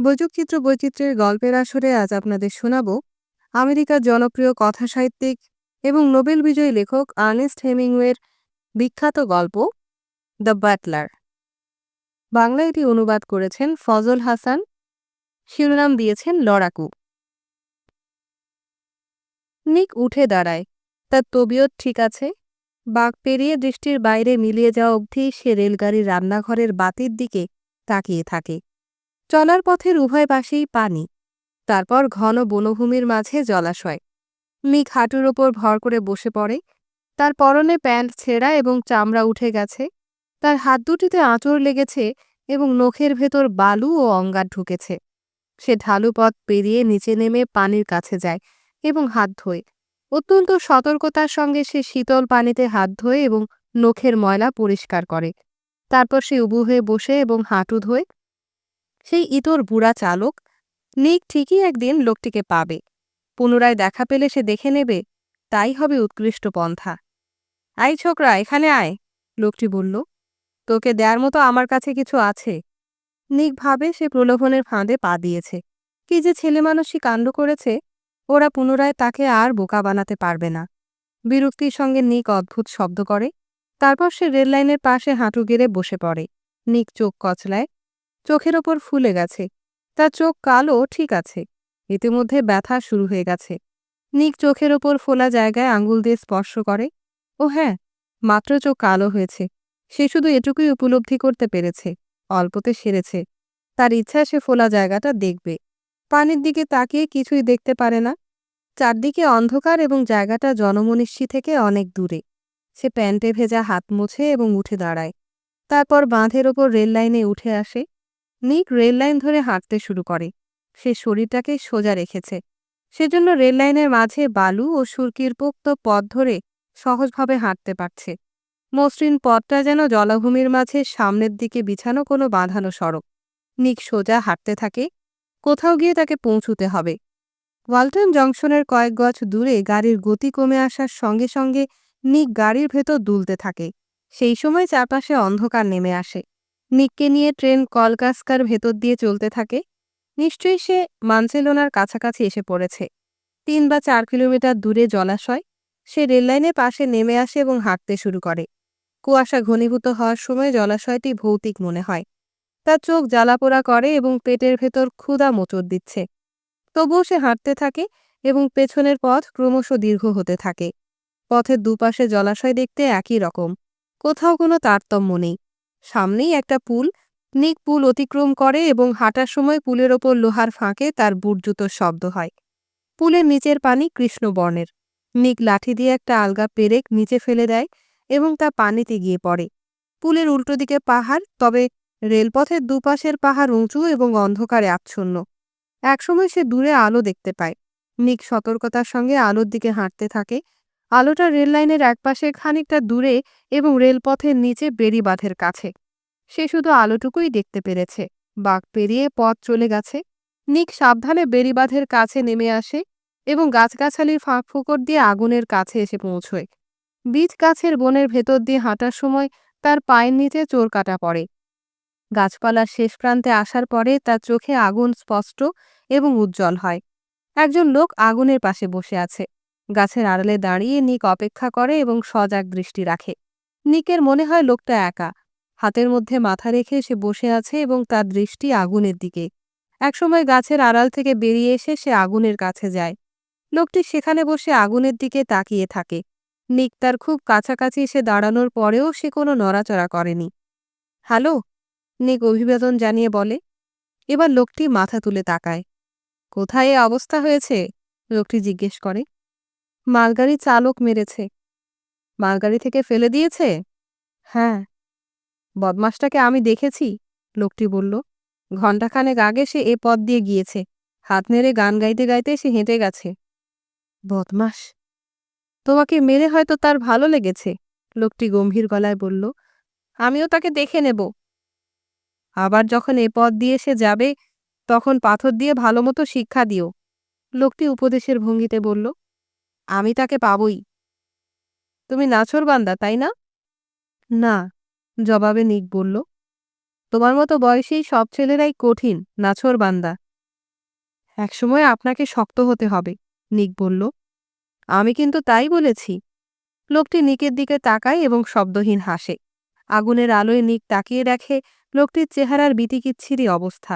বৈযোগচিত্র বৈচিত্র্যের গল্পের আসরে আজ আপনাদের শোনাব আমেরিকার জনপ্রিয় কথাসাহিত্যিক এবং নোবেল বিজয়ী লেখক আর্নেস্ট হেমিংওয়ের বিখ্যাত গল্প, দ্য ব্যাটলার বাংলা এটি অনুবাদ করেছেন ফজল হাসান, শিরোনাম দিয়েছেন লড়াকু। নিক উঠে দাঁড়ায়, তার তবিয়ত ঠিক আছে বাঘ পেরিয়ে দৃষ্টির বাইরে মিলিয়ে যাওয়া অবধি সে রেলগাড়ির রান্নাঘরের বাতির দিকে তাকিয়ে থাকে। চলার পথের উভয় পাশেই পানি। তারপর ঘন বনভূমির মাঝে জলাশয়। মিক হাঁটুর ওপর ভর করে বসে পড়ে। তার পরনে প্যান্ট ছেঁড়া এবং চামড়া উঠে গেছে। তার হাত দুটিতে আঁচড় লেগেছে এবং নখের ভেতর বালু ও অঙ্গার ঢুকেছে। সে ঢালু পথ পেরিয়ে নিচে নেমে পানির কাছে যায় এবং হাত ধোয়। অত্যন্ত সতর্কতার সঙ্গে সে শীতল পানিতে হাত ধোয় এবং নখের ময়লা পরিষ্কার করে। তারপর সে উবু হয়ে বসে এবং হাঁটু ধোয়। সেই ইতর বুড়া চালক, নিক ঠিকই একদিন লোকটিকে পাবে। পুনরায় দেখা পেলে সে দেখে নেবে, তাই হবে উৎকৃষ্ট পন্থা। আই ছোকরা, এখানে আয়, লোকটি বলল। তোকে দেয়ার মতো আমার কাছে কিছু আছে। নিক ভাবে সে প্রলোভনের ফাঁদে পা দিয়েছে। কি যে ছেলে মানুষই কাণ্ড করেছে, ওরা পুনরায় তাকে আর বোকা বানাতে পারবে না। বিরক্তির সঙ্গে নিক অদ্ভুত শব্দ করে, তারপর সে রেললাইনের পাশে হাঁটু গেড়ে বসে পড়ে। নিক চোখ কচলায় চোখের ওপর ফুলে গেছে। তার চোখ কালো, ঠিক আছে। ইতিমধ্যে ব্যথা শুরু হয়ে গেছে। নিক চোখের ওপর ফোলা জায়গায় আঙুল দিয়ে স্পর্শ করে। ও হ্যাঁ মাত্র চোখ কালো হয়েছে। সে শুধু এটুকুই উপলব্ধি করতে পেরেছে। অল্পতে সেরেছে। তার ইচ্ছা সে ফোলা জায়গাটা দেখবে। পানির দিকে তাকিয়ে কিছুই দেখতে পারে না। চারদিকে অন্ধকার এবং জায়গাটা জনমনীষী থেকে অনেক দূরে। সে প্যান্টে ভেজা হাত মুছে এবং উঠে দাঁড়ায়। তারপর বাঁধের ওপর রেললাইনে উঠে আসে। নিক রেললাইন ধরে হাঁটতে শুরু করে। সে শরীরটাকে সোজা রেখেছে। সেজন্য রেললাইনের মাঝে বালু ও সুরকির পোক্ত পথ ধরে সহজভাবে হাঁটতে পারছে। মসৃণ পথটা যেন জলাভূমির মাঝে সামনের দিকে বিছানো কোনো বাঁধানো সড়ক। নিক সোজা হাঁটতে থাকে। কোথাও গিয়ে তাকে পৌঁছুতে হবে। ওয়ালটন জংশনের কয়েক গজ দূরে গাড়ির গতি কমে আসার সঙ্গে সঙ্গে নিক গাড়ির ভেতর দুলতে থাকে। সেই সময় চারপাশে অন্ধকার নেমে আসে। নিককে নিয়ে ট্রেন কলকাস্কার ভেতর দিয়ে চলতে থাকে। নিশ্চয়ই সে মানসেলোনার কাছাকাছি এসে পড়েছে। তিন বা চার কিলোমিটার দূরে জলাশয়। সে রেললাইনের পাশে নেমে আসে এবং হাঁটতে শুরু করে। কুয়াশা ঘনীভূত হওয়ার সময় জলাশয়টি ভৌতিক মনে হয়। তার চোখ জ্বালাপোড়া করে এবং পেটের ভেতর ক্ষুধা মোচড় দিচ্ছে। তবুও সে হাঁটতে থাকে এবং পেছনের পথ ক্রমশ দীর্ঘ হতে থাকে। পথের দুপাশে জলাশয় দেখতে একই রকম। কোথাও কোনো তারতম্য নেই। সামনেই একটা পুল। নিক পুল অতিক্রম করে এবং হাঁটার সময় পুলের ওপর লোহার ফাঁকে তার বুটজুতোর শব্দ হয়। পুলের নিচের পানি কৃষ্ণবর্ণের নিক লাঠি দিয়ে একটা আলগা পেরেক নিচে ফেলে দেয় এবং তা পানিতে গিয়ে পড়ে। পুলের উল্টো দিকে পাহাড়, তবে রেলপথের দুপাশের পাহাড় উঁচু এবং অন্ধকারে আচ্ছন্ন। একসময় সে দূরে আলো দেখতে পায়। নিক সতর্কতার সঙ্গে আলোর দিকে হাঁটতে থাকে আলোটা রেললাইনের একপাশে খানিকটা দূরে এবং রেলপথের নিচে বেড়িবাঁধের কাছে। সে শুধু আলোটুকুই দেখতে পেরেছে। বাঘ পেরিয়ে পথ চলে গেছে। নিক সাবধানে বেড়িবাঁধের কাছে নেমে আসে এবং গাছগাছালির ফাঁক ফুকর দিয়ে আগুনের কাছে এসে পৌঁছয়। বীজ গাছের বনের ভেতর দিয়ে হাঁটার সময় তার পায়ের নিচে চোর কাটা পড়ে। গাছপালার শেষ প্রান্তে আসার পরে তার চোখে আগুন স্পষ্ট এবং উজ্জ্বল হয়। একজন লোক আগুনের পাশে বসে আছে। গাছের আড়ালে দাঁড়িয়ে নিক অপেক্ষা করে এবং সজাগ দৃষ্টি রাখে। নিকের মনে হয় লোকটা একা। হাতের মধ্যে মাথা রেখে সে বসে আছে এবং তার দৃষ্টি আগুনের দিকে। একসময় গাছের আড়াল থেকে বেরিয়ে এসে সে আগুনের কাছে যায়। লোকটি সেখানে বসে আগুনের দিকে তাকিয়ে থাকে। নিক তার খুব কাছাকাছি এসে দাঁড়ানোর পরেও সে কোনো নড়াচড়া করেনি। হ্যালো? নিক অভিবাদন জানিয়ে বলে। এবার লোকটি মাথা তুলে তাকায়। কোথায় এ অবস্থা হয়েছে? লোকটি জিজ্ঞেস করে। মালগাড়ি চালক মেরেছে। মালগাড়ি থেকে ফেলে দিয়েছে? হ্যাঁ। বদমাসটাকে আমি দেখেছি, লোকটি বলল। ঘণ্টাখানেক আগে সে এ পথ দিয়ে গিয়েছে। হাত নেড়ে গান গাইতে গাইতে সে হেঁটে গেছে। বদমাস তোমাকে মেরে হয়তো তার ভালো লেগেছে, লোকটি গম্ভীর গলায় বলল। আমিও তাকে দেখে নেব। আবার যখন এ পথ দিয়ে সে যাবে, তখন পাথর দিয়ে ভালো মতো শিক্ষা দিও। লোকটি উপদেশের ভঙ্গিতে বলল আমি তাকে পাবই। তুমি নাছর বান্দা, তাই না? না, জবাবে নিক বলল। তোমার মতো বয়সেই সব ছেলেরাই কঠিন, নাছর বান্দা। একসময় আপনাকে শক্ত হতে হবে, নিক বলল। আমি কিন্তু তাই বলেছি। লোকটি নিকের দিকে তাকায় এবং শব্দহীন হাসে। আগুনের আলোয় নিক তাকিয়ে দেখে লোকটির চেহারার বিতিকিচ্ছিরি অবস্থা।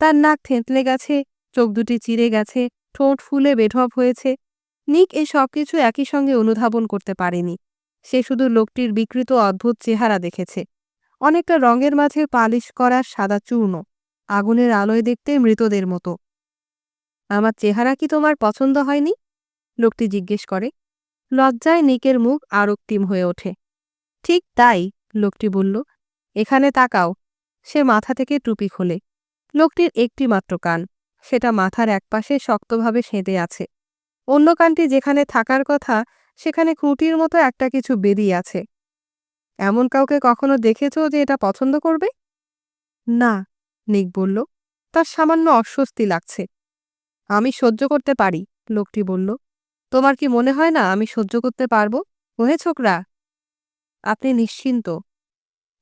তার নাক থেঁতলে গেছে, চোখ দুটি চিরে গেছে, ঠোঁট ফুলে বেঢপ হয়েছে। নিক এই সব কিছু একই সঙ্গে অনুধাবন করতে পারেনি। সে শুধু লোকটির বিকৃত অদ্ভুত চেহারা দেখেছে। অনেকটা রঙের মাঝে পালিশ করা সাদা চূর্ণ, আগুনের আলোয় দেখতে মৃতদের মতো। আমার চেহারা কি তোমার পছন্দ হয়নি? লোকটি জিজ্ঞেস করে। লজ্জায় নিকের মুখ আরক্তিম হয়ে ওঠে। ঠিক তাই, লোকটি বলল। এখানে তাকাও। সে মাথা থেকে টুপি খোলে। লোকটির একটি মাত্র কান, সেটা মাথার একপাশে শক্তভাবে সেঁদে আছে। অন্য কানটি যেখানে থাকার কথা, সেখানে খুঁটির মতো একটা কিছু বেরিয়ে আছে। এমন কাউকে কখনো দেখেছ যে এটা পছন্দ করবে? না, নিক বলল। তার সামান্য অস্বস্তি লাগছে। আমি সহ্য করতে পারি, লোকটি বলল। তোমার কি মনে হয় না আমি সহ্য করতে পারব? ওহে ছোকরা! আপনি নিশ্চিন্ত।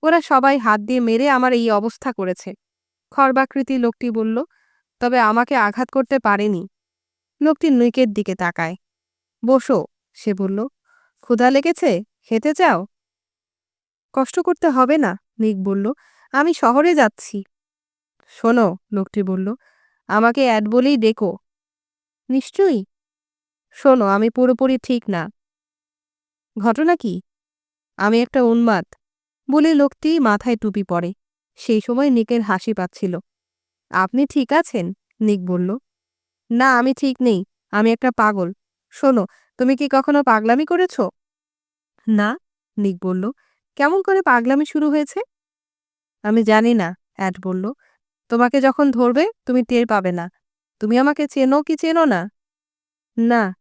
ওরা সবাই হাত দিয়ে মেরে আমার এই অবস্থা করেছে। খর্বাকৃতি লোকটি বলল, তবে আমাকে আঘাত করতে পারেনি। লোকটি নিকের দিকে তাকায়। বসো, সে বলল। ক্ষুধা লেগেছে? খেতে চাও? কষ্ট করতে হবে না, নিক বলল। আমি শহরে যাচ্ছি। শোনো, লোকটি বলল, আমাকে অ্যাড বলেই ডেকো। নিশ্চয়ই? শোনো, আমি পুরোপুরি ঠিক না। ঘটনা কি? আমি একটা উন্মাদ, বলে লোকটি মাথায় টুপি পরে। সেই সময় নিকের হাসি পাচ্ছিল। আপনি ঠিক আছেন? নিক বলল। না, আমি ঠিক নেই, আমি একটা পাগল। শোনো, তুমি কি কখনো পাগলামি করেছ? না, নিক বলল। কেমন করে পাগলামি শুরু হয়েছে? আমি জানি না, অ্যাড বলল। তোমাকে যখন ধরবে, তুমি টের পাবে না। তুমি আমাকে চেনো কি চেনো না? না,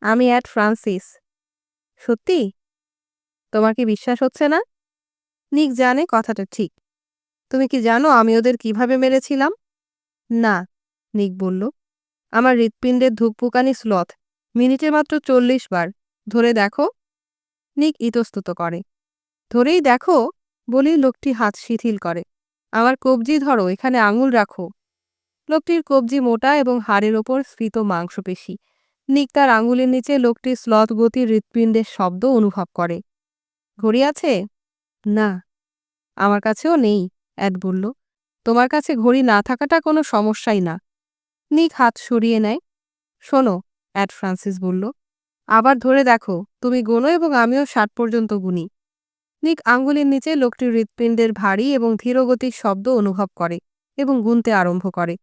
আমি অ্যাড ফ্রান্সিস। সত্যি? তোমার কি বিশ্বাস হচ্ছে না? নিক জানে কথাটা ঠিক। তুমি কি জানো আমি ওদের কীভাবে মেরেছিলাম? না, নিক বলল। আমার হৃৎপিণ্ডের ধুকপুকানি স্লথ। মিনিটে মাত্র চল্লিশ বার। ধরে দেখো। নিক ইতস্তত করে। ধরেই দেখো, বলেই লোকটি হাত শিথিল করে। আমার কবজি ধরো, এখানে আঙুল রাখো। লোকটির কবজি মোটা এবং হাড়ের ওপর স্ফীত মাংসপেশি। নিক তার আঙুলের নিচে লোকটির স্লথ গতির হৃৎপিণ্ডের শব্দ অনুভব করে। ঘড়ি আছে? না। আমার কাছেও নেই, অ্যাড বলল। তোমার কাছে ঘড়ি না থাকাটা কোনো সমস্যাই না। নিক হাত সরিয়ে নেয়। শোনো, অ্যাড ফ্রান্সিস বলল, আবার ধরে দেখো, তুমি গোনো এবং আমিও ষাট পর্যন্ত গুনি। নিক আঙ্গুলের নিচে লোকটির হৃৎপিণ্ডের ভারী এবং ধীরগতির শব্দ অনুভব করে এবং গুনতে আরম্ভ করে।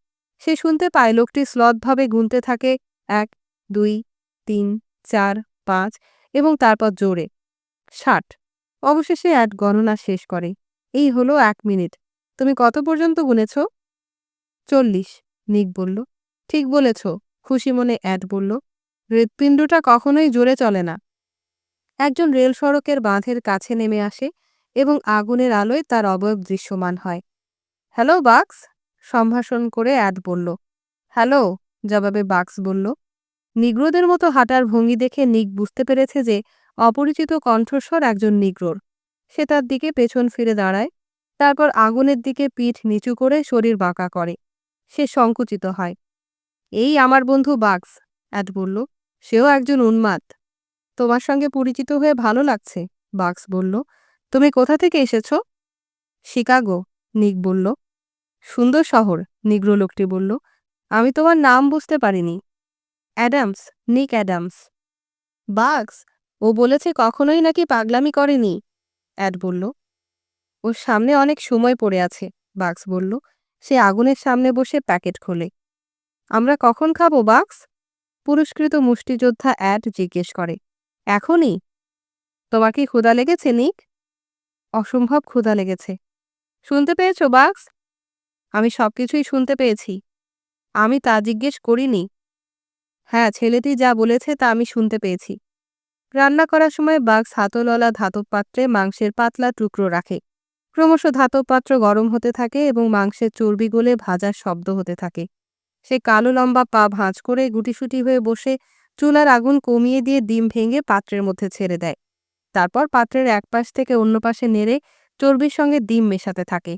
সে শুনতে পায় লোকটি স্লথভাবে গুনতে থাকে, এক, দুই, তিন, চার, পাঁচ এবং তারপর জোরে, ষাট। অবশেষে অ্যাড গণনা শেষ করে। এই হলো এক মিনিট। তুমি কত পর্যন্ত গুনেছ? চল্লিশ, নিক বলল ঠিক বলেছ। খুশি মনে অ্যাড বলল, হৃৎপিণ্ডটা কখনোই জোরে চলে না। একজন রেল সড়কের বাঁধের কাছে নেমে আসে এবং আগুনের আলোয় তার অবয়ব দৃশ্যমান হয়। হ্যালো, বাক্স? সম্ভাষণ করে অ্যাড বলল। হ্যালো, জবাবে বাক্স বলল। নিগ্রোদের মতো হাঁটার ভঙ্গি দেখে নিক বুঝতে পেরেছে যে অপরিচিত কণ্ঠস্বর একজন নিগ্রোর। সে তার দিকে পেছন ফিরে দাঁড়ায়, তারপর আগুনের দিকে পিঠ নিচু করে শরীর বাঁকা করে। সে সংকুচিত হয়। এই আমার বন্ধু বাক্স অ্যাড বলল। সেও একজন উন্মাদ। তোমার সঙ্গে পরিচিত হয়ে ভালো লাগছে বাক্স বলল। তুমি কোথা থেকে এসেছ? শিকাগো, নিক বলল। সুন্দর শহর, নিগ্র লোকটি বলল। আমি তোমার নাম বুঝতে পারিনি। অ্যাডামস, নিক অ্যাডামস। বাক্স ও বলেছে কখনোই নাকি পাগলামি করেনি, অ্যাড বলল। ওর সামনে অনেক সময় পড়ে আছে বাক্স বলল। সে আগুনের সামনে বসে প্যাকেট খোলে। আমরা কখন খাব, বাক্স? পুরস্কৃত মুষ্টিযোদ্ধা অ্যাড জিজ্ঞেস করে। এখনই। তোমার কি ক্ষুধা লেগেছে, নিক? অসম্ভব ক্ষুধা লেগেছে। শুনতে পেয়েছ, বাক্স? আমি সবকিছুই শুনতে পেয়েছি। আমি তা জিজ্ঞেস করিনি। হ্যাঁ ছেলেটি যা বলেছে তা আমি শুনতে পেয়েছি। রান্না করার সময় বাক্স হাতলওয়ালা ধাতব পাত্রে মাংসের পাতলা টুকরো রাখে। ক্রমশ ধাতব পাত্র গরম হতে থাকে এবং মাংসের চর্বি গলে ভাজার শব্দ হতে থাকে। সে কালো লম্বা পা ভাঁজ করে গুটিসুটি হয়ে বসে চুলার আগুন কমিয়ে দিয়ে ডিম ভেঙে পাত্রের মধ্যে ছেড়ে দেয়। তারপর পাত্রের এক পাশ থেকে অন্য পাশে নেড়ে চর্বির সঙ্গে ডিম মেশাতে থাকে।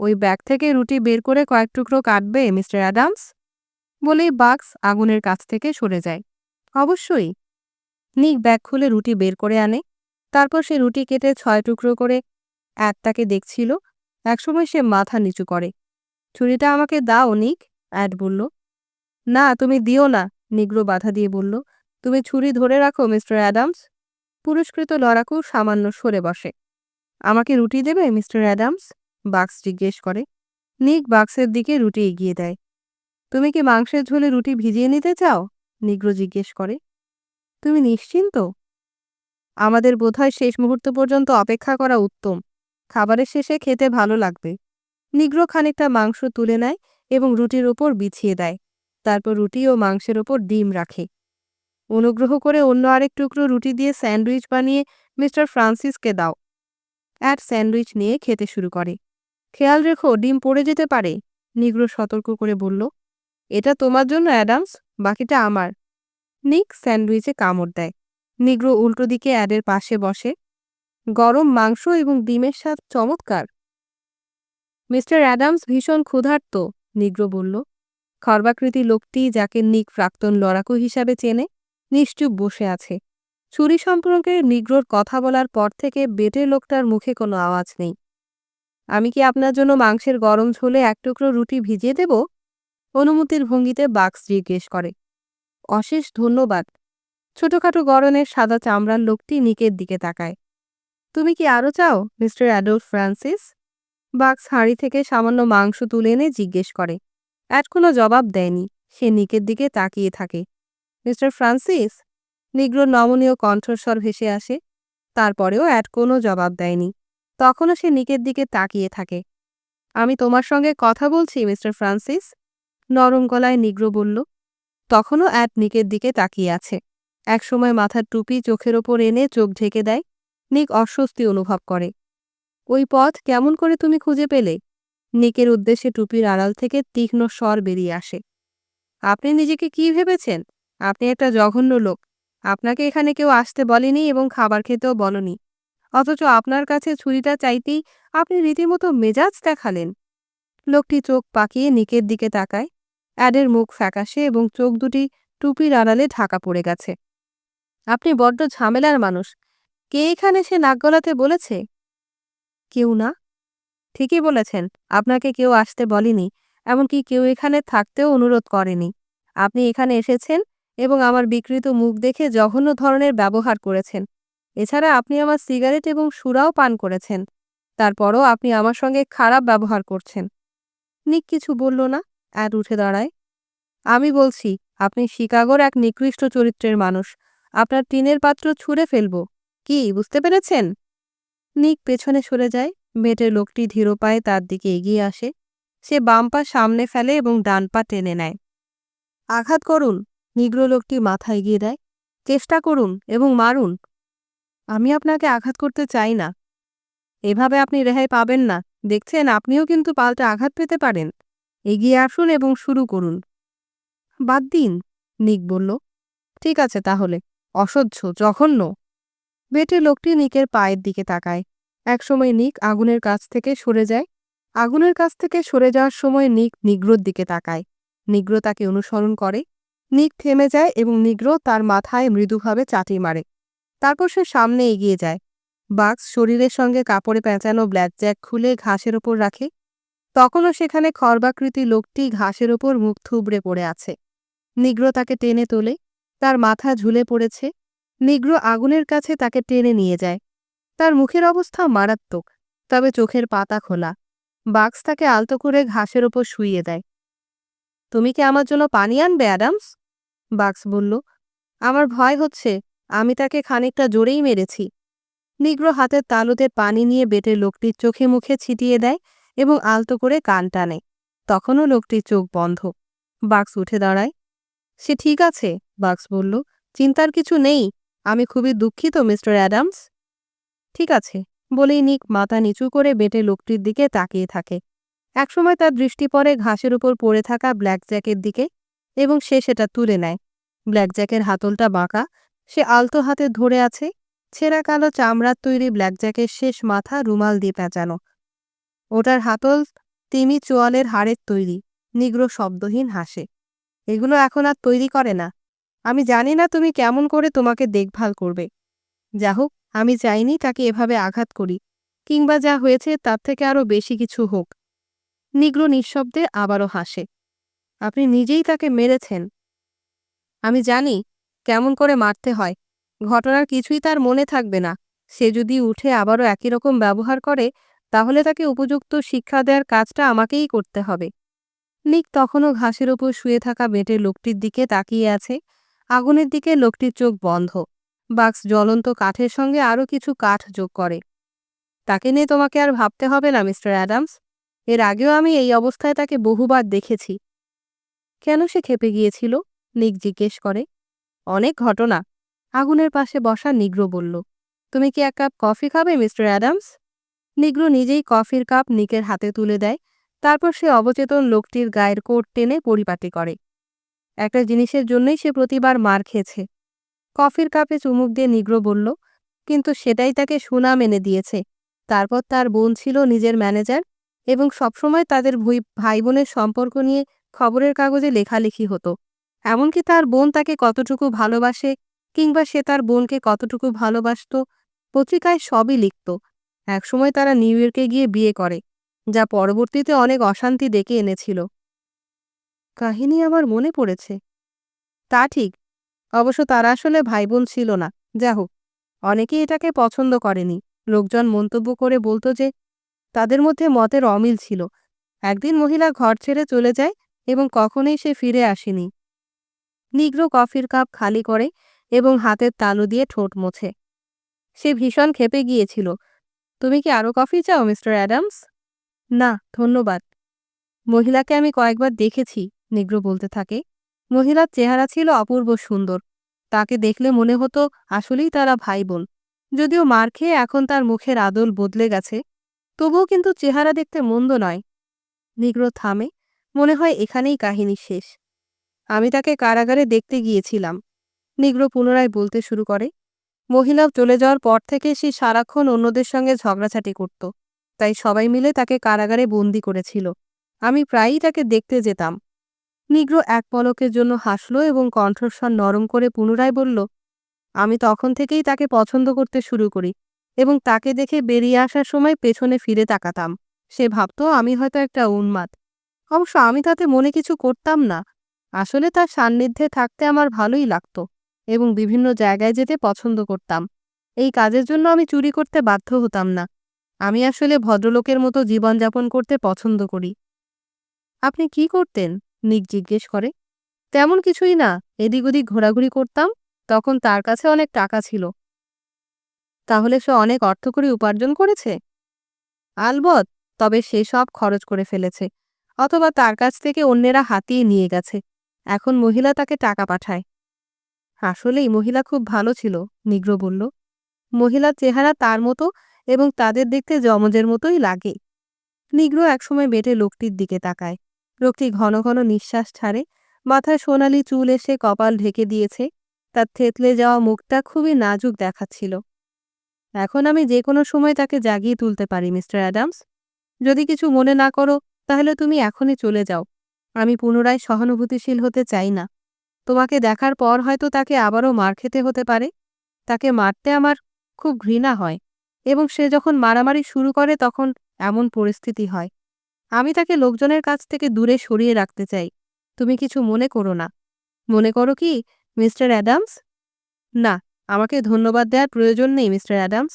ওই ব্যাগ থেকে রুটি বের করে কয়েক টুকরো কাটবে মিস্টার অ্যাডামস? বলেই বাক্স আগুনের কাছ থেকে সরে যায়। অবশ্যই। নিক ব্যাগ খুলে রুটি বের করে আনে। তারপর সে রুটি কেটে ছয় টুকরো করে অ্যাড তাকে দেখছিল। একসময় সে মাথা নিচু করে। ছুরিটা আমাকে দাও, নিক। অ্যাড বলল, না, তুমি দিও না, নিগ্রো বাধা দিয়ে বলল, তুমি ছুরি ধরে রাখো, মিস্টার অ্যাডামস। পুরস্কৃত লড়াকু সামান্য সরে বসে। আমাকে রুটি দেবে, মিস্টার অ্যাডামস? বাক্স জিজ্ঞেস করে। নিক বাক্সের দিকে রুটি এগিয়ে দেয়। তুমি কি মাংসের ঝোলে রুটি ভিজিয়ে নিতে চাও? নিগ্রো জিজ্ঞেস করে। তুমি নিশ্চিন্ত? আমাদের বোধহয় শেষ মুহূর্ত পর্যন্ত অপেক্ষা করা উত্তম। খাবারের শেষে খেতে ভালো লাগবে। নিগ্রো খানিকটা মাংস তুলে নেয় এবং রুটির ওপর বিছিয়ে দেয়। তারপর রুটি ও মাংসের ওপর ডিম রাখে। অনুগ্রহ করে অন্য আরেক টুকরো রুটি দিয়ে স্যান্ডউইচ বানিয়ে মিস্টার ফ্রান্সিসকে দাও। অ্যাড স্যান্ডউইচ নিয়ে খেতে শুরু করে। খেয়াল রেখো, ডিম পড়ে যেতে পারে, নিগ্রো সতর্ক করে বলল। এটা তোমার জন্য, অ্যাডামস, বাকিটা আমার। নিক স্যান্ডউইচে কামড় দেয়। নিগ্রো উল্টো দিকে অ্যাডের পাশে বসে। গরম মাংস এবং ডিমের স্বাদ চমৎকার। মিস্টার অ্যাডামস ভীষণ ক্ষুধার্ত। নিগ্রো বলল, খর্বাকৃতি লোকটি যাকে নিক প্রাক্তন লড়াকু হিসাবে চেনে, নিশ্চুপ বসে আছে। ছুরি সম্পর্কে নিগ্রোর কথা বলার পর থেকে বেটে লোকটার মুখে কোনো আওয়াজ নেই। আমি কি আপনার জন্য মাংসের গরম ঝোলে এক টুকরো রুটি ভিজিয়ে দেব? অনুমতির ভঙ্গিতে বাক্স জিজ্ঞেস করে। অশেষ ধন্যবাদ। ছোটখাটো গরনের সাদা চামড়ার লোকটি নিকের দিকে তাকায়। তুমি কি আরও চাও, মিস্টার অ্যাডল্ফ ফ্রান্সিস? বাক্স হাঁড়ি থেকে সামান্য মাংস তুলে এনে জিজ্ঞেস করে। অ্যাড কোনো জবাব দেয়নি। সে নিকের দিকে তাকিয়ে থাকে। Mister Francis? নিগ্রোর নমনীয় কণ্ঠস্বর ভেসে আসে। তারপরেও অ্যাড কোনো জবাব দেয়নি। তখনও সে নিকের দিকে তাকিয়ে থাকে। আমি তোমার সঙ্গে কথা বলছি, মিস্টার ফ্রান্সিস? নরম গলায় নিগ্রো বলল। তখনও অ্যাড নিকের দিকে তাকিয়ে আছে। একসময় মাথার টুপি চোখের ওপর এনে চোখ ঢেকে দেয়। নিক অস্বস্তি অনুভব করে। ওই পথ কেমন করে তুমি খুঁজে পেলে? নিকের উদ্দেশ্যে টুপির আড়াল থেকে তীক্ষ্ণ স্বর বেরিয়ে আসে। আপনি নিজেকে কি ভেবেছেন? আপনি একটা জঘন্য লোক। আপনাকে এখানে কেউ আসতে বলেনি এবং খাবার খেতেও বলনি। অথচ আপনার কাছে ছুরিটা চাইতেই আপনি রীতিমতো মেজাজ দেখালেন। লোকটি চোখ পাকিয়ে নিকের দিকে তাকায়। অ্যাডের মুখ ফ্যাকাশে এবং চোখ দুটি টুপির আড়ালে ঢাকা পড়ে গেছে। আপনি বড্ড ঝামেলার মানুষ। কে এখানে সে নাক গলাতে বলেছে? কেউ না। ঠিকই বলেছেন, আপনাকে কেউ আসতে বলেনি, এমনকি কেউ এখানে থাকতেও অনুরোধ করেনি। আপনি এখানে এসেছেন এবং আমার বিকৃত মুখ দেখে জঘন্য ধরনের ব্যবহার করেছেন। এছাড়া আপনি আমার সিগারেট এবং সুরাও পান করেছেন। তারপরও আপনি আমার সঙ্গে খারাপ ব্যবহার করছেন। নিক কিছু বলল না, অ্যাড উঠে দাঁড়ায়। আমি বলছি, আপনি শিকাগোর এক নিকৃষ্ট চরিত্রের মানুষ। আপনার টিনের পাত্র ছুঁড়ে ফেলব। কি, বুঝতে পেরেছেন? নিক পেছনে সরে যায়। বেটের লোকটি ধীর পায়ে তার দিকে এগিয়ে আসে। সে বাম পা সামনে ফেলে এবং ডান পা টেনে নেয়। আঘাত করুন, নিগ্র লোকটি মাথা এগিয়ে দেয়। চেষ্টা করুন এবং মারুন। আমি আপনাকে আঘাত করতে চাই না। এভাবে আপনি রেহাই পাবেন না। দেখছেন, আপনিও কিন্তু পাল্টা আঘাত পেতে পারেন। এগিয়ে আসুন এবং শুরু করুন। বাদ দিন, নিক বলল। ঠিক আছে তাহলে। অসহ্য, জঘন্য। বেটে লোকটি নিকের পায়ের দিকে তাকায়। একসময় নিক আগুনের কাছ থেকে সরে যায়। আগুনের কাছ থেকে সরে যাওয়ার সময় নিক নিগ্রোর দিকে তাকায়। নিগ্রো তাকে অনুসরণ করে। নিক থেমে যায় এবং নিগ্রো তার মাথায় মৃদুভাবে চাটি মারে। তারপর সে সামনে এগিয়ে যায়। বাক্স শরীরের সঙ্গে কাপড়ে পেঁচানো ব্ল্যাক জ্যাক খুলে ঘাসের ওপর রাখে। তখনও সেখানে খর্বাকৃতি লোকটি ঘাসের ওপর মুখ থুবড়ে পড়ে আছে। নিগ্রো তাকে টেনে তোলে। তার মাথা ঝুলে পড়েছে। নিগ্রো আগুনের কাছে তাকে টেনে নিয়ে যায়। তার মুখের অবস্থা মারাত্মক, তবে চোখের পাতা খোলা। বাক্স তাকে আলতো করে ঘাসের ওপর শুইয়ে দেয়। তুমি কি আমার জন্য পানি আনবে, অ্যাডামস? বাক্স বলল। আমার ভয় হচ্ছে, আমি তাকে খানিকটা জোরেই মেরেছি। নিগ্রো হাতের তালুতে পানি নিয়ে বেটে লোকটির চোখে মুখে ছিটিয়ে দেয় এবং আলতো করে কান টানে। তখনও লোকটির চোখ বন্ধ। বাক্স উঠে দাঁড়ায়। সে ঠিক আছে, বাক্স বলল। চিন্তার কিছু নেই আমি খুবই দুঃখিত, মিস্টার অ্যাডামস। ঠিক আছে, বলেই নিক মাথা নিচু করে বেটে লোকটির দিকে তাকিয়ে থাকে। একসময় তার দৃষ্টি পড়ে ঘাসের উপর পড়ে থাকা ব্ল্যাক জ্যাকের দিকে এবং সে সেটা তুলে নেয়। ব্ল্যাক জ্যাকের হাতলটা বাঁকা, সে আলতো হাতে ধরে আছে, ছেঁড়া কালো চামড়ার তৈরি ব্ল্যাক জ্যাকের শেষ মাথা রুমাল দিয়ে পেঁচানো। ওটার হাতল তিমি চোয়ালের হাড়ের তৈরি, নিগ্র শব্দহীন হাসে। এগুলো এখন আর তৈরি করে না। আমি জানি না তুমি কেমন করে তোমাকে দেখভাল করবে। যা হোক আমি চাইনি তাকে এভাবে আঘাত করি, কিংবা যা হয়েছে তার থেকে আরও বেশি কিছু হোক। নিগ্র নিঃশব্দে আবারও হাসে। আপনি নিজেই তাকে মেরেছেন। আমি জানি, কেমন করে মারতে হয়। ঘটনার কিছুই তার মনে থাকবে না। সে যদি উঠে আবারও একই রকম ব্যবহার করে, তাহলে তাকে উপযুক্ত শিক্ষা দেওয়ার কাজটা আমাকেই করতে হবে। নিক তখনও ঘাসের ওপর শুয়ে থাকা বেটের লোকটির দিকে তাকিয়ে আছে আগুনের দিকে লোকটির চোখ বন্ধ। বাক্স জ্বলন্ত কাঠের সঙ্গে আরও কিছু কাঠ যোগ করে। তাকে নিয়ে তোমাকে আর ভাবতে হবে না, মিস্টার অ্যাডামস। এর আগেও আমি এই অবস্থায় তাকে বহুবার দেখেছি। কেন সে খেপে গিয়েছিল? নিক জিজ্ঞেস করে। অনেক ঘটনা। আগুনের পাশে বসা নিগ্রো বলল, তুমি কি এক কাপ কফি খাবে, মিস্টার অ্যাডামস? নিগ্রো নিজেই কফির কাপ নিকের হাতে তুলে দেয়। তারপর সে অবচেতন লোকটির গায়ের কোট টেনে পরিপাটি করে। একটা জিনিসের জন্যই সে প্রতিবার মার খেয়েছে। কফির কাপে চুমুক দিয়ে নিগ্রো বলল, কিন্তু সেটাই তাকে সুনাম এনে দিয়েছে। তারপর তার বোন ছিল নিজের ম্যানেজার এবং সবসময় তাদের ভুই বোনের সম্পর্ক নিয়ে খবরের কাগজে লেখালেখি হতো। এমনকি তার বোন তাকে কতটুকু ভালোবাসে কিংবা সে তার বোনকে কতটুকু ভালোবাসত, পত্রিকায় সবই লিখত। একসময় তারা নিউ ইয়র্কে গিয়ে বিয়ে করে, যা পরবর্তীতে অনেক অশান্তি ডেকে এনেছিল। কাহিনী আমার মনে পড়েছে। তা ঠিক। অবশ্য তারা আসলে ভাই বোন ছিল না। যা হোক অনেকেই এটাকে পছন্দ করেনি। লোকজন মন্তব্য করে বলতো যে, তাদের মধ্যে মতের অমিল ছিল। একদিন মহিলা ঘর ছেড়ে চলে যায় এবং কখনোই সে ফিরে আসেনি। নিগ্র কফির কাপ খালি করে এবং হাতের তালু দিয়ে ঠোঁট মোছে। সে ভীষণ ক্ষেপে গিয়েছিল। তুমি কি আরও কফি চাও, মিস্টার অ্যাডামস? না, ধন্যবাদ। মহিলাকে আমি কয়েকবার দেখেছি। নিগ্রো বলতে থাকে। মহিলার চেহারা ছিল অপূর্ব সুন্দর। তাকে দেখলে মনে হতো আসলেই তারা ভাই বোন যদিও মার খেয়ে এখন তার মুখের আদল বদলে গেছে, তবুও কিন্তু চেহারা দেখতে মন্দ নয়। নিগ্রো থামে, মনে হয় এখানেই কাহিনী শেষ। আমি তাকে কারাগারে দেখতে গিয়েছিলাম। নিগ্রো পুনরায় বলতে শুরু করে, মহিলা চলে যাওয়ার পর থেকে সে সারাক্ষণ অন্যদের সঙ্গে ঝগড়াঝাটি করত। তাই সবাই মিলে তাকে কারাগারে বন্দি করেছিল। আমি প্রায়ই তাকে দেখতে যেতাম। নিগ্রো এক পলকের জন্য হাসল এবং কণ্ঠস্বর নরম করে পুনরায় বলল, আমি তখন থেকেই তাকে পছন্দ করতে শুরু করি এবং তাকে দেখে বেরিয়ে আসার সময় পেছনে ফিরে তাকাতাম। সে ভাবত, আমি হয়তো একটা উন্মাদ। অবশ্য আমি তাতে মনে কিছু করতাম না। আসলে তার সান্নিধ্যে থাকতে আমার ভালোই লাগতো এবং বিভিন্ন জায়গায় যেতে পছন্দ করতাম। এই কাজের জন্য আমি চুরি করতে বাধ্য হতাম না। আমি আসলে ভদ্রলোকের মতো জীবনযাপন করতে পছন্দ করি। আপনি কি করতেন? নিক জিজ্ঞেস করে, তেমন কিছুই না এদিক ওদিক ঘোরাঘুরি করতাম, তখন তার কাছে অনেক টাকা ছিল। তাহলে সে অনেক অর্থ করে উপার্জন করেছে? আলবত তবে সে সব খরচ করে ফেলেছে, অথবা তার কাছ থেকে অন্যেরা হাতিয়ে নিয়ে গেছে। এখন মহিলা তাকে টাকা পাঠায়। আসলেই মহিলা খুব ভালো ছিল, নিগ্র বলল। মহিলার চেহারা তার মতো এবং তাদের দেখতে জমজের মতোই লাগে। নিগ্রো একসময় বেটে লোকটির দিকে তাকায়। লোকটি ঘন ঘন নিঃশ্বাস ছাড়ে। মাথায় সোনালি চুল এসে কপাল ঢেকে দিয়েছে। তার থেতলে যাওয়া মুখটা খুবই নাজুক দেখাচ্ছিল। এখন আমি যে কোনো সময় তাকে জাগিয়ে তুলতে পারি, মিস্টার অ্যাডামস। যদি কিছু মনে না করো, তাহলে তুমি এখনই চলে যাও। আমি পুনরায় সহানুভূতিশীল হতে চাই না। তোমাকে দেখার পর হয়তো তাকে আবারও মার খেতে হতে পারে। তাকে মারতে আমার খুব ঘৃণা হয় এবং সে যখন মারামারি শুরু করে তখন এমন পরিস্থিতি হয়। আমি তাকে লোকজনের কাছ থেকে দূরে সরিয়ে রাখতে চাই। তুমি কিছু মনে করো না। মনে করো কি, মিস্টার অ্যাডামস? না, আমাকে ধন্যবাদ দেওয়ার প্রয়োজন নেই, মিস্টার অ্যাডামস।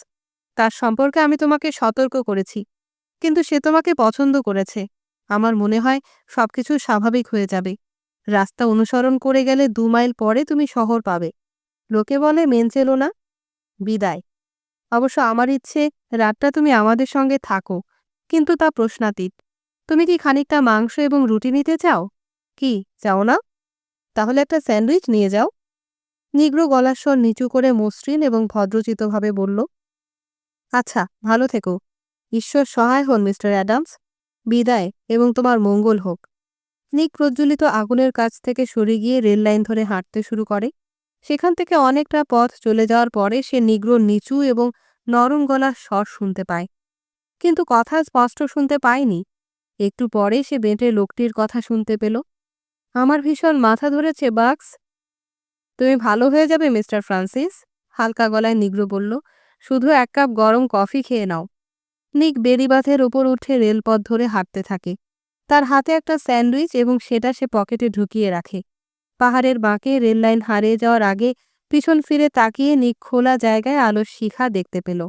তার সম্পর্কে আমি তোমাকে সতর্ক করেছি, কিন্তু সে তোমাকে পছন্দ করেছে। আমার মনে হয় সবকিছু স্বাভাবিক হয়ে যাবে। রাস্তা অনুসরণ করে গেলে দু মাইল পরে তুমি শহর পাবে। লোকে বলে, মেন চেলো না? বিদায়। অবশ্য আমার ইচ্ছে, রাতটা তুমি আমাদের সঙ্গে থাকো, কিন্তু তা প্রশ্নাতীত। তুমি কি খানিকটা মাংস এবং রুটি নিতে চাও? কি, চাও না? তাহলে একটা স্যান্ডউইচ নিয়ে যাও। নিগ্র গলার স্বর নিচু করে মসৃণ এবং ভদ্রচিতভাবে বলল আচ্ছা ভালো থেকো। ঈশ্বর সহায় হন, মিস্টার অ্যাডামস। বিদায়, এবং তোমার মঙ্গল হোক। নিক প্রজ্বলিত আগুনের কাছ থেকে সরে গিয়ে রেল লাইন ধরে হাঁটতে শুরু করে। সেখান থেকে অনেকটা পথ চলে যাওয়ার পরে সে নিগ্রোর নিচু এবং নরম গলার স্বর শুনতে পায়। কিন্তু কথা স্পষ্ট শুনতে পায়নি। একটু পরে সে বেঁটে লোকটির কথা শুনতে পেল। আমার ভীষণ মাথা ধরেছে, বাক্স। তুমি ভালো হয়ে যাবে, মিস্টার ফ্রান্সিস, হালকা গলায় নিগ্রো বলল। শুধু এক কাপ গরম কফি খেয়ে নাও। নিক বেড়িবাঁধের ওপর উঠে রেলপথ ধরে হাঁটতে থাকে। তার হাতে একটা স্যান্ডউইচ এবং সেটা সে পকেটে ঢুকিয়ে রাখে। পাহাড়ের বাঁকে রেললাইন হারিয়ে যাওয়ার আগে পিছন ফিরে তাকিয়ে নিক খোলা জায়গায় আলোর শিখা দেখতে পেল।